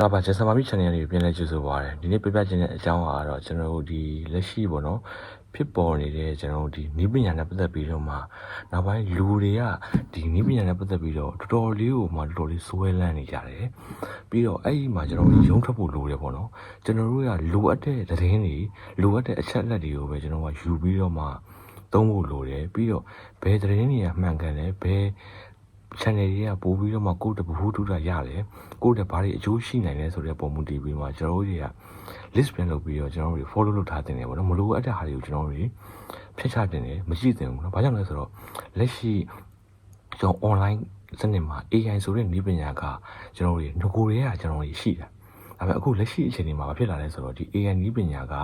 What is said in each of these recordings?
ဒါပါကျဆာမာမီ channel လေးကိုပြန်လဲကြည့်ဆိုပါရစေဒီနေ့ပြပြခြင်းတဲ့အကြောင်းကတော့ကျွန်တော်တို့ဒီလက်ရှိပေါ့နော်ဖြစ်ပေါ်နေတဲ့ကျွန်တော်တို့ဒီနိပညာနဲ့ပတ်သက်ပြီးတော့မှနောက်ပိုင်းလူတွေကဒီနိပညာနဲ့ပတ်သက်ပြီးတော့တော်တော်လေးကိုမှတော်တော်လေးစွဲလန်းနေကြတယ်ပြီးတော့အဲ့ဒီမှာကျွန်တော်တို့ရုံးထွက်ဖို့လိုတယ်ပေါ့နော်ကျွန်တော်တို့ကလိုအပ်တဲ့သတင်းတွေလိုအပ်တဲ့အချက်အလက်တွေကိုပဲကျွန်တော်ကယူပြီးတော့မှသုံးဖို့လိုတယ်ပြီးတော့ဘယ်သတင်းတွေကမှန်ကန်တယ်ဘယ် channel တွေကပို့ပြီးတော့မှကိုယ့်တဘူးတူတာရတယ်ကိုယ့်တဘာတွေအကျိုးရှိနိုင်လဲဆိုတဲ့ပုံမူတည်ပြီးမှကျွန်တော်တို့တွေက list ပြန်လုပ်ပြီးတော့ကျွန်တော်တို့ follow လုပ်ထားတင်တယ်ပေါ့နော်မလိုအပ်တဲ့ဟာတွေကိုကျွန်တော်တို့ဖျက်ချတင်တယ်မရှိတင်ဘူးနော်ဘာကြောင့်လဲဆိုတော့လက်ရှိကျွန်တော် online စနစ်မှာ AI ဆိုတဲ့နည်းပညာကကျွန်တော်တို့ငကိုတွေကကျွန်တော်တို့ရှိတာဒါပေမဲ့အခုလက်ရှိအခြေအနေမှာဖြစ်လာလဲဆိုတော့ဒီ AI နည်းပညာက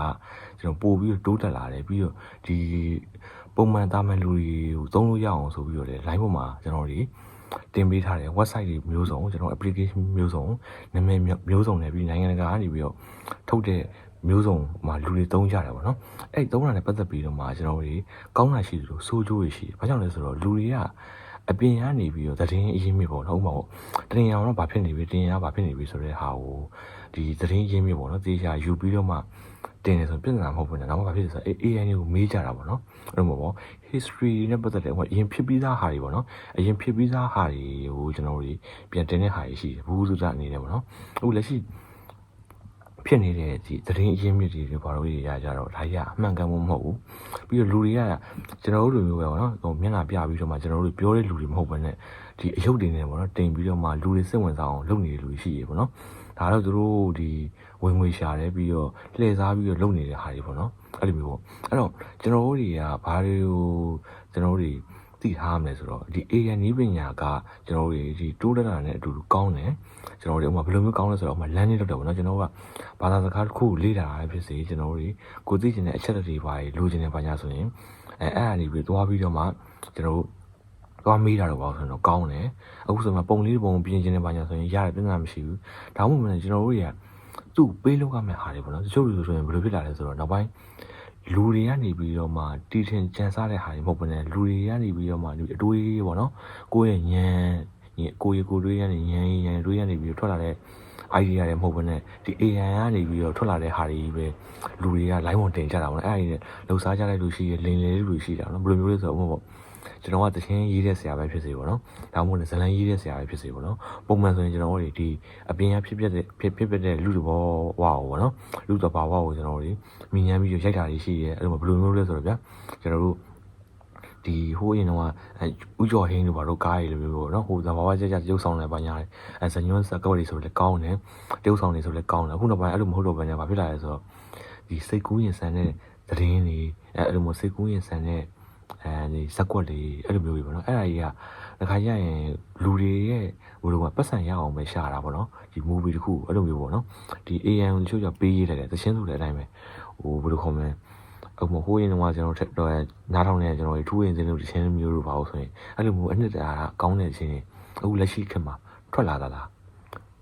ကျွန်တော်ပို့ပြီးတိုးတက်လာတယ်ပြီးတော့ဒီပုံမှန်တာမန်လူတွေကိုသုံးလို့ရအောင်ဆိုပြီးတော့လေ line ပေါ်မှာကျွန်တော်တို့ တင်ပေးထားတယ် website တွေမျိုးစုံကျွန်တော် application မျိုးစုံနာမည်မျိုးစုံနဲ့ပြီးနိုင်ငံတကာကနေပြီးတော့ထုတ်တဲ့မျိုးစုံမှာလူတွေသုံးကြတယ်ပေါ့နော်အဲ့သုံးတာနဲ့ပတ်သက်ပြီးတော့မှကျွန်တော်တို့ကောင်းတာရှိသလိုဆိုးကျိုးတွေရှိတယ်ဘာကြောင့်လဲဆိုတော့လူတွေကအပြင်ကနေပြီးတော့သတင်းအရင်းမြစ်ပေါ့နော်ဥပမာပေါ့တင်ရအောင်တော့ဘာဖြစ်နေပြီတင်ရဘာဖြစ်နေပြီဆိုတဲ့ဟာကိုဒီသတင်းအရင်းမြစ်ပေါ့နော်တေချာယူပြီးတော့မှ တင်တယ်ဆိုပြဿနာမဟုတ်ဘူးနော်နောက်မှဘာဖြစ်လဲဆိုတော့ AI ကိုမေးကြတာပေါ့နော်အဲ့လိုပေါ့ history နဲ့ပတ်သက်တဲ့ဟိုအရင်ဖြစ်ပြီးသားဟာတွေပေါ့နော်အရင်ဖြစ်ပြီးသားဟာတွေကိုကျွန်တော်တို့ပြန်တင်တဲ့ဟာတွေရှိတယ်ဘူးစုစအနေနဲ့ပေါ့နော်အခုလက်ရှိဖြစ်နေတဲ့ဒီသတင်းအရင်းမြစ်တွေတွေဘာလို့ရကြတော့ဒါကြီးကအမှန်ကန်မှုမဟုတ်ဘူးပြီးတော့လူတွေကကျွန်တော်တို့လိုမျိုးပဲပေါ့နော်ဟိုမျက်နှာပြပြီးတော့မှကျွန်တော်တို့ပြောတဲ့လူတွေမဟုတ်ဘဲနဲ့ဒီအယုတ်တွေနဲ့ပေါ့နော်တင်ပြီးတော့မှလူတွေစိတ်ဝင်စားအောင်လုပ်နေတဲ့လူတွေရှိရေပေါ့နော် ဒါတော့သူတို့ဒီဝင်ငွေရှာတယ်ပြီးတော့လှည့်စားပြီးတော့လုပ်နေတဲ့ဟာတွေပေါ့နော်အဲ့လိုမျိုးပေါ့အဲ့တော့ကျွန်တော်တို့တွေကဘာတွေကိုကျွန်တော်တို့တွေသိထားမယ်ဆိုတော့ဒီ AI နည်းပညာကကျွန်တော်တို့ဒီတိုးတက်တာနဲ့အတူတူကောင်းတယ်ကျွန်တော်တို့ဥပမာဘယ်လိုမျိုးကောင်းလဲဆိုတော့ဥပမာ landing လုပ်တယ်ပေါ့နော်ကျွန်တော်ကဘာသာစကားတစ်ခုလေ့လာရဖြစ်စေကျွန်တော်တို့ကိုသိချင်တဲ့အချက်တွေပါလိုချင်တဲ့ဘာညာဆိုရင်အဲအဲ့အရာတွေပြီးသွားပြီးတော့မှကျွန်တော်တို့ သွားမေးတာတော့ပေါ့ဆိုတော့ကောင်းတယ်အခုဆိုမှပုံလေးပုံပြင်ချင်းနေပါညာဆိုရင်ရတယ်ပြဿနာမရှိဘူးဒါမှမဟုတ်ကျွန်တော်တို့တွေကသူ့ပေးလို့ရမယ့်ဟာတွေပေါ့နော်တချို့လူဆိုရင်ဘယ်လိုဖြစ်လာလဲဆိုတော့နောက်ပိုင်းလူတွေကနေပြီးတော့မှတီထင်ကြံစားတဲ့ဟာတွေမဟုတ်ဘဲနဲ့လူတွေကနေပြီးတော့မှအတွေးပေါ့နော်ကိုယ့်ရဲ့ဉာဏ်ကိုယ့်ရဲ့ကိုယ်တွေးကနေဉာဏ်ဉာဏ်တွေးကနေပြီးတော့ထွက်လာတဲ့ idea တွေမဟုတ်ဘဲနဲ့ဒီ AI ကနေပြီးတော့ထွက်လာတဲ့ဟာတွေပဲလူတွေက line ဝင်တင်ကြတာပေါ့နော်အဲ့ဒါတွေလှုပ်ရှားကြတဲ့လူရှိရလိန်လေလူရှိတာနော်ဘယ်လိုမျိုးလဲဆိုတော့ပေါ့ ကျွန်တော်ကတခြင်းရေးတဲ့ဆရာပဲဖြစ်စေပေါ့နော်ဒါမှမဟုတ်ဇလန်ရေးတဲ့ဆရာပဲဖြစ်စေပေါ့နော်ပုံမှန်ဆိုရင်ကျွန်တော်တို့ဒီအပြင်ကဖြစ်ဖြစ်တဲ့ဖြစ်ဖြစ်ဖြစ်တဲ့လူတဘောဝါကိုပေါ့နော်လူတဘာဝကိုကျွန်တော်တို့မြင်ញ្ញမ်းပြီးရိုက်တာတွေရှိရဲအဲ့လိုဘယ်လိုမျိုးလဲဆိုတော့ဗျာကျွန်တော်တို့ဒီဟိုးရင်တော့ဥကျော်ဟင်းတို့ဘာလို့ကားရီလိုမျိုးပေါ့နော်ဟိုသဘာဝကြကြရုပ်ဆောင်နေပါညာတယ်အဲဇညွန်းစကောက်တွေဆိုလည်းကောင်းတယ်ရုပ်ဆောင်တွေဆိုလည်းကောင်းတယ်အခုနောက်ပိုင်းအဲ့လိုမဟုတ်တော့ဘဲညာဘာဖြစ်လာလဲဆိုတော့ဒီစိတ်ကူးရင်ဆန်တဲ့သတင်းတွေအဲအဲ့လိုမျိုးစိတ်ကူးရင်ဆန်တဲ့ အဲဒီဇက်ကွက်တွေအဲ့လိုမျိုးတွေပေါ့နော်အဲ့ဒါကြီးကတခါကျရင်လူတွေရဲ့ဘယ်လိုမှပတ်စံရအောင်ပဲရှာတာပေါ့နော်ဒီ movie တခုအဲ့လိုမျိုးပေါ့နော်ဒီ AM တချို့ကြောင့်ပေးရတဲ့သချင်းဆိုတဲ့အတိုင်းပဲဟိုဘယ်လိုခေါ်မလဲအခုမဟိုးရင်တော့ကျွန်တော်ထက်တော့နားထောင်နေကျွန်တော်ထူးရင်စင်းလို့ဒီချင်းမျိုးတို့ပါလို့ဆိုရင်အဲ့လိုမျိုးအနှစ်တရာကောင်းတဲ့ချင်းအခုလက်ရှိခေတ်မှာထွက်လာတာလား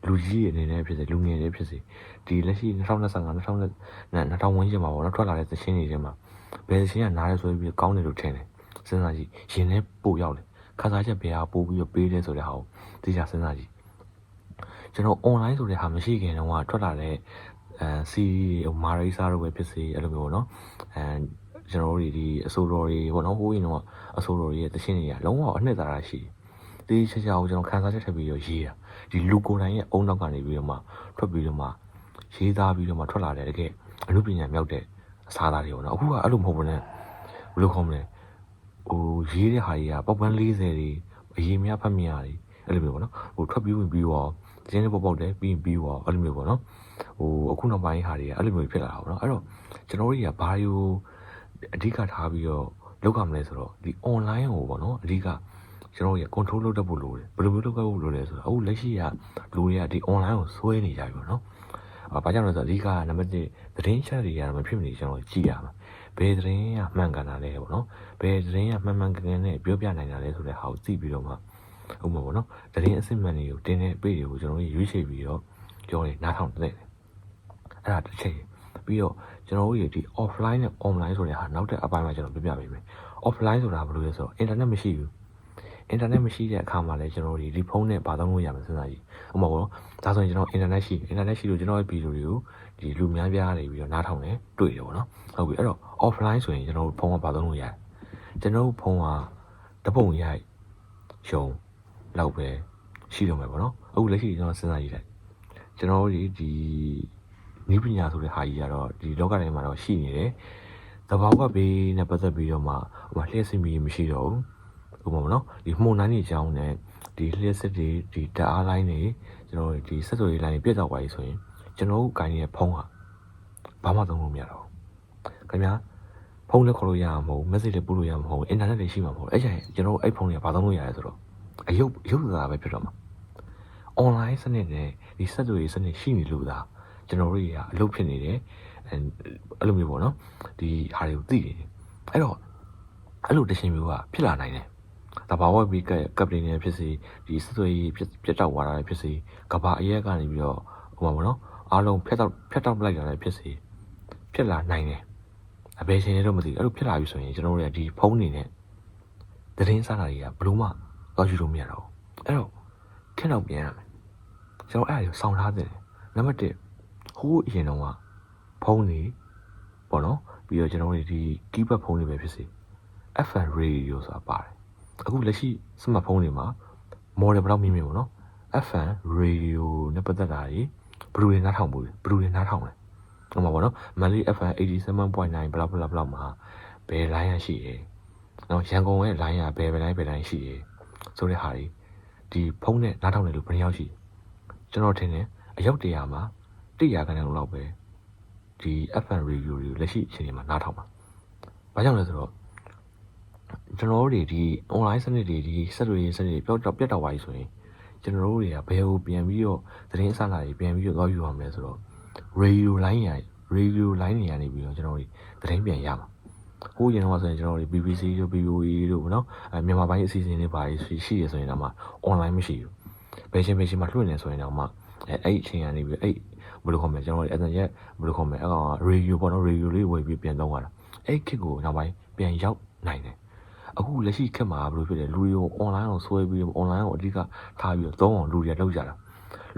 လူကြီးအနေနဲ့ဖြစ်စေလူငယ်တွေဖြစ်စေဒီလက်ရှိ2025 2000 2000ဝန်းကျင်မှာပေါ့နော်ထွက်လာတဲ့သချင်းတွေထဲမှာဘယ်သချင်းကနားရဲဆိုပြီးကောင်းတယ်လို့ထင်တယ် စဉ်းစားကြည့်ရင်ထဲပို့ရောက်တယ်ခါစားချက်ဘယ်ဟာပို့ပြီးတော့ပေးတယ်ဆိုတဲ့ဟာကိုသိချစဉ်းစားကြည့်ကျွန်တော် online ဆိုတဲ့ဟာမရှိခင်တုန်းကထွက်လာတဲ့အဲစီဟိုမာရိစာတို့ပဲဖြစ်စေအဲ့လိုမျိုးပေါ့နော်အဲကျွန်တော်တို့ဒီအဆိုတော်တွေပေါ့နော်ဟိုးရင်တော့အဆိုတော်တွေရဲ့တခြင်းတွေကလုံးဝအနှစ်သာရရှိတယ်တေးချာချာကိုကျွန်တော်ခန်းစားချက်ထပ်ပြီးတော့ရေးတာဒီလူကိုယ်တိုင်ရဲ့အုံနောက်ကနေပြီးတော့မှထွက်ပြီးတော့မှရေးသားပြီးတော့မှထွက်လာတဲ့တကယ်အမှုပညာမြောက်တဲ့အစားအစာတွေပေါ့နော်အခုကအဲ့လိုမဟုတ်ဘူးနဲ့ဘယ်လိုခေါ်မလဲ ဟိုရေးတဲ့ဟာတွေကပောက်ပန်း40တွေအရင်များဖတ်မြင်ရတယ်အဲ့လိုမျိုးပေါ့နော်ဟိုထွက်ပြီးဝင်ပြီးတော့တင်းနေပေါက်ပေါက်တယ်ပြီးရင်ပြီးတော့အဲ့လိုမျိုးပေါ့နော်ဟိုအခုနောက်ပိုင်းဟာတွေကအဲ့လိုမျိုးဖြစ်လာတာပေါ့နော်အဲ့တော့ကျွန်တော်တို့တွေကဘာယူအဓိကထားပြီးတော့လောက်ရမလဲဆိုတော့ဒီ online ကိုပေါ့နော်အဓိကကျွန်တော်တို့ရ control လုပ်တတ်ဖို့လိုတယ်ဘယ်လိုမျိုးလုပ်ဖို့လိုလဲဆိုတော့အခုလက်ရှိကလူတွေကဒီ online ကိုဆွဲနေကြပြီပေါ့နော်။ဘာကြောင့်လဲဆိုတော့အဓိကနံပါတ်1သတင်းချက်တွေကမဖြစ်မနေကျွန်တော်ကြည့်ရမှာ။ ဘယ်သတင်းကမှန်ကန်တာလဲပေါ့နော်။ဘယ်သတင်းကမှန်မှန်ကန်ကန်နဲ့ပြောပြနိုင်တာလဲဆိုတဲ့ဟာကိုသိပြီးတော့မှဥပမာပေါ့နော်။သတင်းအစစ်မှန်တွေကိုတင်းတဲ့ပေတွေကိုကျွန်တော်တို့ရွေးချယ်ပြီးတော့ပြောနေနားထောင်တဲ့။အဲ့ဒါတစ်ချက်ပြီးတော့ကျွန်တော်တို့ဒီ offline နဲ့ online ဆိုတဲ့ဟာနောက်တဲ့အပိုင်းမှာကျွန်တော်ပြပြပေးမယ်။ offline ဆိုတာဘယ်လိုလဲဆိုတော့ internet မရှိဘူး။ အင်တာနက်မရှိတဲ့အခါမှာလည်းကျွန်တော်တို့ဒီဖုန်းနဲ့ပါသုံးလို့ရမယ်စဉ်းစားကြည့်ဥပမာပေါ့နော်ဒါဆိုရင်ကျွန်တော်အင်တာနက်ရှိအင်တာနက်ရှိလို့ကျွန်တော်ရဲ့ဗီဒီယိုတွေကိုဒီလူများပြားနေပြီးတော့နားထောင်တယ်တွေ့တယ်ပေါ့နော်ဟုတ်ပြီအဲ့တော့ offline ဆိုရင်ကျွန်တော်တို့ဖုန်းကပါသုံးလို့ရတယ်ကျွန်တော်တို့ဖုန်းကတပုံရိုက်ရုံလောက်ပဲရှိတော့မယ်ပေါ့နော်အခုလက်ရှိကျွန်တော်စဉ်းစားကြည့်လိုက်ကျွန်တော်တို့ဒီဒီနိပညာဆိုတဲ့ဟာကြီးကတော့ဒီလောကတိုင်းမှာတော့ရှိနေတယ်သဘာဝဘေးနဲ့ပတ်သက်ပြီးတော့မှဟိုလျှက်စစ်မီမရှိတော့ဘူး ဥပမာနော်ဒီမှုန်နှိုင်းနေကြောင်းနဲ့ဒီလျှက်စစ်တွေဒီဓာတ်အားလိုင်းတွေကျွန်တော်တို့ဒီဆက်သွယ်ရေးလိုင်းတွေပြတ်သွားပါပြီဆိုရင်ကျွန်တော်တို့ကိုင်းနေတဲ့ဖုန်းဟာဘာမှသုံးလို့မရတော့ဘူးခင်ဗျာဖုန်းလည်းခေါ်လို့ရမှာမဟုတ် message လည်းပို့လို့ရမှာမဟုတ်အင်တာနက်လည်းရှိမှာမဟုတ်အဲ့ကျရင်ကျွန်တော်တို့အဲ့ဖုန်းတွေကဘာသုံးလို့ရလဲဆိုတော့အယုတ်အယုတ်သားပဲဖြစ်တော့မှာ online စနစ်နဲ့ဒီဆက်သွယ်ရေးစနစ်ရှိနေလို့သာကျွန်တော်တို့တွေကအလုပ်ဖြစ်နေတယ်အဲအဲ့လိုမျိုးပေါ့နော်ဒီဟာတွေကိုသိနေတယ်အဲ့တော့အဲ့လိုတရှင်မျိုးကဖြစ်လာနိုင်တယ် တဘာဝဘီကကပ်ပလင်းနေဖြစ်စီဒီစသွေးကြီးဖြစ်ပြတ်တောက်သွားတာလည်းဖြစ်စီကဘာအရက်ကနေပြီးတော့ဟိုမှာပေါ့နော်အားလုံးဖြတ်တောက်ဖြတ်တောက်လိုက်တာလည်းဖြစ်စီဖြစ်လာနိုင်တယ်အဘယ်ချိန်လဲတော့မသိဘူးအဲ့လိုဖြစ်လာပြီဆိုရင်ကျွန်တော်တို့ကဒီဖုန်းနေနဲ့သတင်းစားတာတွေကဘလို့မှတော့ယူလို့မရတော့ဘူးအဲ့တော့ခက်တော့ပြန်ရမယ်ကျွန်တော်အဲ့ဒါကိုစောင့်ထားတယ်နံပါတ်1ဟိုးအရင်တော့ကဖုန်းနေပေါ့နော်ပြီးတော့ကျွန်တော်တို့ဒီ keypad ဖုန်းတွေပဲဖြစ်စီ FM radio ဆိုတာပါတယ် အခုလက်ရှိစမတ်ဖုန်းတွေမှာ model ဘယ်လောက်မြင့်မြင့်ပေါ့နော် FM radio နဲ့ပတ်သက်တာကြီးဘယ်လိုလဲနားထောင်ဘူးလဲဘယ်လိုလဲနားထောင်လဲဟိုမှာပေါ့နော်မန်လေး FM 87.9ဘယ်လောက်ဘယ်လောက်ဘယ်လောက်မှာဘယ် line ရရှိရဲနော်ရန်ကုန်ရဲ့ line ရဘယ်ဘယ် line ဘယ် line ရှိရဲဆိုတဲ့ဟာကြီးဒီဖုန်းနဲ့နားထောင်တယ်လို့ဘယ်နှယောက်ရှိကျွန်တော်ထင်တယ်အယောက်တရာမှာ100ခန်းလောက်ပဲဒီ FM radio တွေကိုလက်ရှိအချိန်မှာနားထောင်ပါဘာကြောင့်လဲဆိုတော့ ကျွန်တော်တို့တွေဒီ online စနစ်တွေဒီဆက်သွယ်ရေးစနစ်တွေပျောက်တော့ပြတ်တော့ပါပြီဆိုရင်ကျွန်တော်တို့တွေကဘယ်ကိုပြန်ပြီးတော့သတင်းအစလာတွေပြန်ပြီးတော့သွားယူရမလဲဆိုတော့ radio line ရ radio line တွေကနေပြီးတော့ကျွန်တော်တို့သတင်းပြန်ရမှာဟိုးရင်တော့ဆိုရင်ကျွန်တော်တို့ BBC တို့ BOE တို့ဗောနော်အဲမြန်မာပိုင်းအစီအစဉ်တွေပါရှိရှိရဆိုရင်တော့မှ online မရှိဘူးဘယ်ချင်းဘယ်ချင်းမှလွှင့်နေဆိုရင်တော့မှအဲအဲ့အချိန်ကနေပြီးအဲ့ဘယ်လိုခေါ်မလဲကျွန်တော်တို့အတန်ရက်ဘယ်လိုခေါ်မလဲအကောင် radio ပေါ့နော် radio လေးဝယ်ပြီးပြန်သုံးရတာအဲ့ခစ်ကိုနောက်ပိုင်းပြန်ရောက်နိုင်တယ် အခုလက်ရှိခက်မှာဘယ်လိုဖြစ်လဲလူတွေကို online ကိုဆွဲပြီး online ကိုအဓိကထားပြီးတော့သုံးအောင်လူတွေကလောက်ကြတာ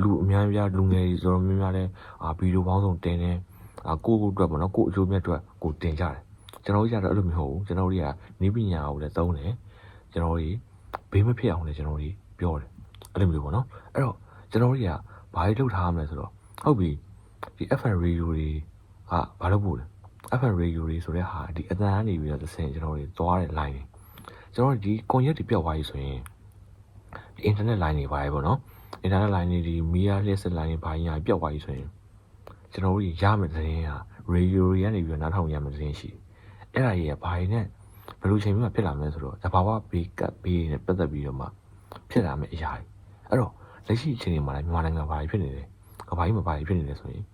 လူအများကြီးလူငယ်တွေဆိုတော့များများလဲအာဗီဒီယိုပေါင်းစုံတင်နေအာကိုကိုအတွက်ပေါ့နော်ကိုအကျိုးမြတ်အတွက်ကိုတင်ကြတယ်ကျွန်တော်တို့ကြတော့အဲ့လိုမျိုးမဟုတ်ဘူးကျွန်တော်တို့ကနီးပညာကိုလည်းသုံးတယ်ကျွန်တော်တို့ဘေးမဖြစ်အောင်လည်းကျွန်တော်တို့ပြောတယ်အဲ့လိုမျိုးပေါ့နော်အဲ့တော့ကျွန်တော်တို့ကဘာတွေလုပ်ထားရမလဲဆိုတော့ဟုတ်ပြီဒီ FM radio တွေကဘာလုပ်ဖို့လဲ FM radio တွေဆိုတဲ့ဟာဒီအတန်ကနေပြီးတော့သစင်ကျွန်တော်တို့သွားတဲ့ line တွေ ကျွန်တော်တို့ဒီကွန်ရက်တွေပြောက်သွားပြီဆိုရင်ဒီ internet line တွေပါပဲပေါ့နော် internet line တွေဒီ media လျှက်စစ် line တွေဘာညာပြောက်သွားပြီဆိုရင်ကျွန်တော်တို့ရမယ်သတင်းဟာ radio တွေကနေပြီးတော့နားထောင်ရမယ်သတင်းရှိအဲ့ဒါကြီးကဘာတွေနဲ့ဘယ်လိုချိန်မှဖြစ်လာမလဲဆိုတော့တဘာဝဘေးကပ်ဘေးနဲ့ပတ်သက်ပြီးတော့မှဖြစ်လာမယ့်အရာတွေအဲ့တော့လက်ရှိအချိန်တွေမှာလည်းမြန်မာနိုင်ငံဘာတွေဖြစ်နေလဲကဘာကြီးမှာဘာတွေဖြစ်နေလဲဆိုရင်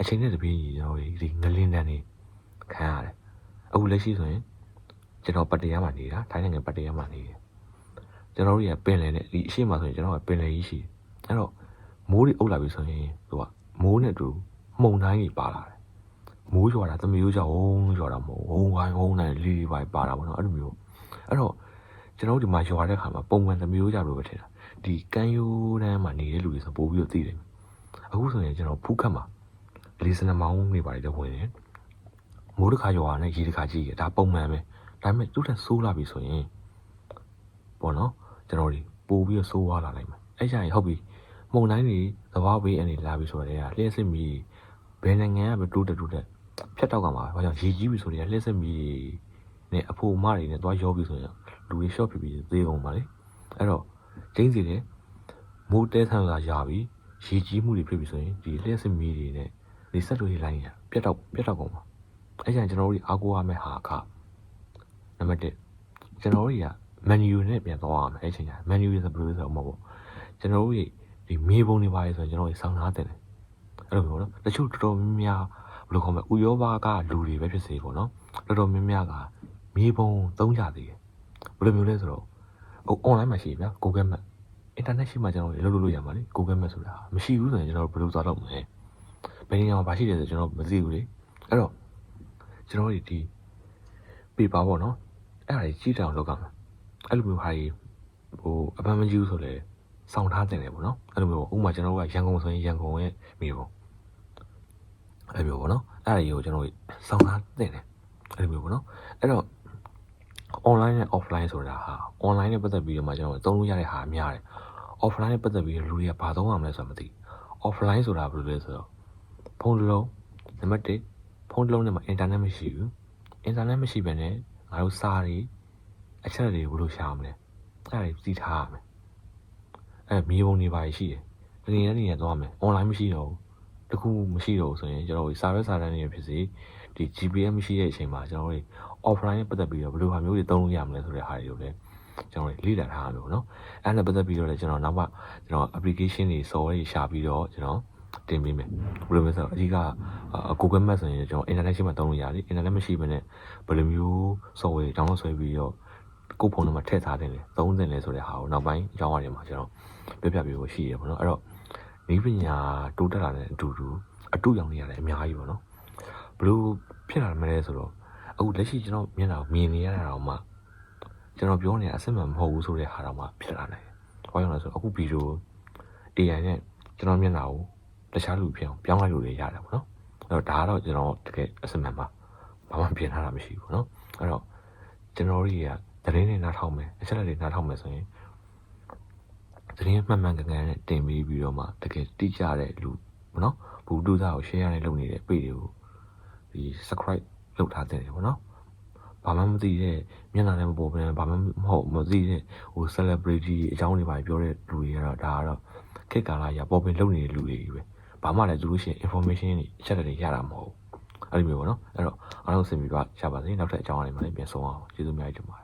အချိန်နဲ့တပြေးညီကျွန်တော်တို့ဒီငလင်းတန်းတွေခံရတယ်အခုလက်ရှိဆိုရင် ကျွန်တော်ပတ်တရားမှာနေတာထိုင်းနိုင်ငံပတ်တရားမှာနေတယ်ကျွန်တော်တို့ကပင်လယ်နဲ့ဒီအရှိမဆိုရင်ကျွန်တော်ကပင်လယ်ကြီးရှိတယ်အဲ့တော့မိုးတွေအုပ်လာပြီဆိုရင်သူကမိုးနဲ့တူမှုန်တိုင်းကြီးပါလာတယ်မိုးရွာတာသမီးရိုးကြောင့်ဝုန်းရွာတာမဟုတ်ဝုန်းဝိုင်းဝုန်းတိုင်းလီလီပိုင်းပါတာပေါ့နော်အဲ့လိုမျိုးအဲ့တော့ကျွန်တော်တို့ဒီမှာရွာတဲ့ခါမှာပုံမှန်သမီးရိုးကြလို့ပဲထင်တာဒီကမ်းရိုးတန်းမှာနေတဲ့လူတွေဆိုပို့ပြီးတော့သိတယ်အခုဆိုရင်ကျွန်တော်ဖူးခတ်မှာလေးစနမောင်းနေပါတယ်တော့ဝင်တယ်မိုးတစ်ခါရွာနဲ့ရေတစ်ခါကြီးတယ်ဒါပုံမှန်ပဲ ဒါပေမဲ့သူ့ထက်ဆိုးလာပြီဆိုရင်ပေါ့နော်ကျွန်တော်တို့ပို့ပြီးတော့ဆိုးသွားလာနိုင်မှာအဲ့ကြရင်ဟုတ်ပြီမုံတိုင်းတွေသဘာဝဘေးအနေလာပြီဆိုတော့လေလျှက်စစ်မီဘယ်နိုင်ငံကပဲတိုးတက်တိုးတက်ဖြတ်တောက်ကမှာဘာကြောင့်ရေကြီးပြီဆိုတော့လျှက်စစ်မီနဲ့အဖိုမတွေနဲ့သွားရောပြီဆိုရင်လူတွေ short ဖြစ်ပြီးသေးအောင်ပါလေအဲ့တော့ကျင်းစီတယ်မိုးတဲဆန်းလာရပြီရေကြီးမှုတွေဖြစ်ပြီဆိုရင်ဒီလျှက်စစ်မီတွေနဲ့ဒီဆက်တွေလိုင်းရပြတ်တော့ပြတ်တော့ကုန်ပါအဲ့ကြရင်ကျွန်တော်တို့အားကိုးရမယ့်ဟာက နံပါတ်1ကျွန်တော်တို့က menu နဲ့ပြန်သွားရမယ်အဲ့ချိန်ကျ menu ဆိုဘယ်လိုလဲဆိုတော့မဟုတ်ဘူးကျွန်တော်တို့ဒီမေးပုံတွေပါလေဆိုရင်ကျွန်တော်တို့စောင်းထားတယ်အဲ့လိုမျိုးနော်တချို့တော်တော်များများဘယ်လိုခေါ်မလဲဥရောပကလူတွေပဲဖြစ်စေပေါ့နော်တော်တော်များများကမေးပုံသုံးကြသေးတယ်ဘယ်လိုမျိုးလဲဆိုတော့ဟို online မှာရှိဗျာ Google Map internet ရှိမှကျွန်တော်တို့လုပ်လို့ရမှာလေ Google Map ဆိုတာမရှိဘူးဆိုရင်ကျွန်တော်တို့ဘယ်လိုသွားတော့မလဲဘယ်နေရာမှာဘာရှိတယ်ဆိုကျွန်တော်မသိဘူးလေအဲ့တော့ကျွန်တော်တို့ဒီ paper ပေါ့နော် အဲ့ဒါကြီးကြီးတောင်လောက်ကမှာအဲ့လိုမျိုးဟာကြီးဟိုအပန်းမကြီးဘူးဆိုလဲစောင့်ထားတင်တယ်ပေါ့နော်အဲ့လိုမျိုးဥပမာကျွန်တော်တို့ကရန်ကုန်ဆိုရင်ရန်ကုန်ရဲ့မိဘအဲ့လိုမျိုးပေါ့နော်အဲ့ဒါကြီးကိုကျွန်တော်စောင့်ထားတင်တယ်အဲ့လိုမျိုးပေါ့နော်အဲ့တော့ online နဲ့ offline ဆိုတာဟာ online နဲ့ပတ်သက်ပြီးတော့မှကျွန်တော်သုံးလို့ရတဲ့ဟာများတယ် offline နဲ့ပတ်သက်ပြီးတော့လူတွေကဘာသုံးရမလဲဆိုတာမသိ offline ဆိုတာဘယ်လိုလဲဆိုတော့ဖုန်းတစ်လုံးနံပါတ်1ဖုန်းတစ်လုံးနဲ့မှာ internet မရှိဘူး internet မရှိဘဲနဲ့ ငါတို့စာတွေအချက်တွေဘယ်လိုရှာမလဲအဲ့ဒါတွေသိထားရမယ်အဲ့မြေပုံတွေပါရှိတယ်တကယ်တည်းသွားမယ် online မရှိတော့ဘူးတခုမရှိတော့ဘူးဆိုရင်ကျွန်တော်တို့စာရွက်စာတမ်းတွေဖြစ်စေဒီ GPS မရှိတဲ့အချိန်မှာကျွန်တော်တို့ offline နဲ့ပတ်သက်ပြီးတော့ဘယ်လိုဟာမျိုးတွေသုံးလို့ရမလဲဆိုတဲ့ဟာတွေကိုလည်းကျွန်တော်လေ့လာထားရလို့เนาะအဲ့ဒါနဲ့ပတ်သက်ပြီးတော့လည်းကျွန်တော်နောက်မှကျွန်တော် application တွေ software တွေရှာပြီးတော့ကျွန်တော် တင်ပေးမယ်ဘယ်လိုလဲဆိုတော့အဓိက Google Map ဆိုရင်ကျွန်တော် internet ရှိမှသုံးလို့ရတယ် internet မရှိဘဲနဲ့ဘယ်လိုမျိုး software တွေ download ဆွဲပြီးတော့ကိုယ့်ဖုန်းထဲမှာထည့်ထားတယ်လေသုံးတယ်လေဆိုတဲ့ဟာကိုနောက်ပိုင်းအကြောင်းအရာတွေမှာကျွန်တော်ပြပြပေးဖို့ရှိရပါတော့အဲ့တော့ဤပညာတိုးတက်လာတဲ့အတူတူအတူရောင်နေရတယ်အများကြီးပေါ့နော်ဘယ်လိုဖြစ်လာမလဲဆိုတော့အခုလက်ရှိကျွန်တော်မျက်နှာကိုမြင်နေရတာတော့မှကျွန်တော်ပြောနေအစစ်မှန်မဟုတ်ဘူးဆိုတဲ့ဟာတော့မှဖြစ်လာနိုင်တယ်။ဘာကြောင့်လဲဆိုတော့အခုဗီဒီယို AI နဲ့ကျွန်တော်မျက်နှာကို တခြားလူဖြစ်အောင်ပြောင်းလိုက်လို့ရရတယ်ပေါ့နော်။အဲ့တော့ဒါကတော့ကျွန်တော်တကယ်အစစ်မှန်ပါဘာမှပြင်ထားတာမရှိဘူးပေါ့နော်။အဲ့တော့ကျွန်တော်တို့တွေကသတင်းတွေနားထောင်မယ်အချက်အလက်တွေနားထောင်မယ်ဆိုရင်သတင်းမှန်မှန်ကန်ကန်နဲ့တင်ပြီးပြီးတော့မှတကယ်တိကျတဲ့လူပေါ့နော်။ဘူတူသားကို share နဲ့လုပ်နေတဲ့ page တွေကိုဒီ subscribe လုပ်ထားတဲ့ပေါ့နော်။ဘာမှမသိတဲ့မျက်နှာလည်းမပေါ်ဘဲနဲ့ဘာမှမဟုတ်မသိတဲ့ဟို celebrity အကြောင်းတွေပါပြောတဲ့လူတွေကတော့ဒါကတော့ခေတ်ကာလကြီးပေါ်ပင်လုပ်နေတဲ့လူတွေကြီးပဲ ဘာမှလည်းသူတို့ရှိရင် information တွေအချက်အလက်တွေရတာမဟုတ်ဘူးအဲ့လိုမျိုးပေါ့နော်အဲ့တော့အားလုံးစင်ပြီးတော့ရပါစေနောက်ထပ်အကြောင်းအရာတွေမှာလည်းပြန်ဆုံးအောင်ကျေးဇူးအများကြီးတင်ပါတယ်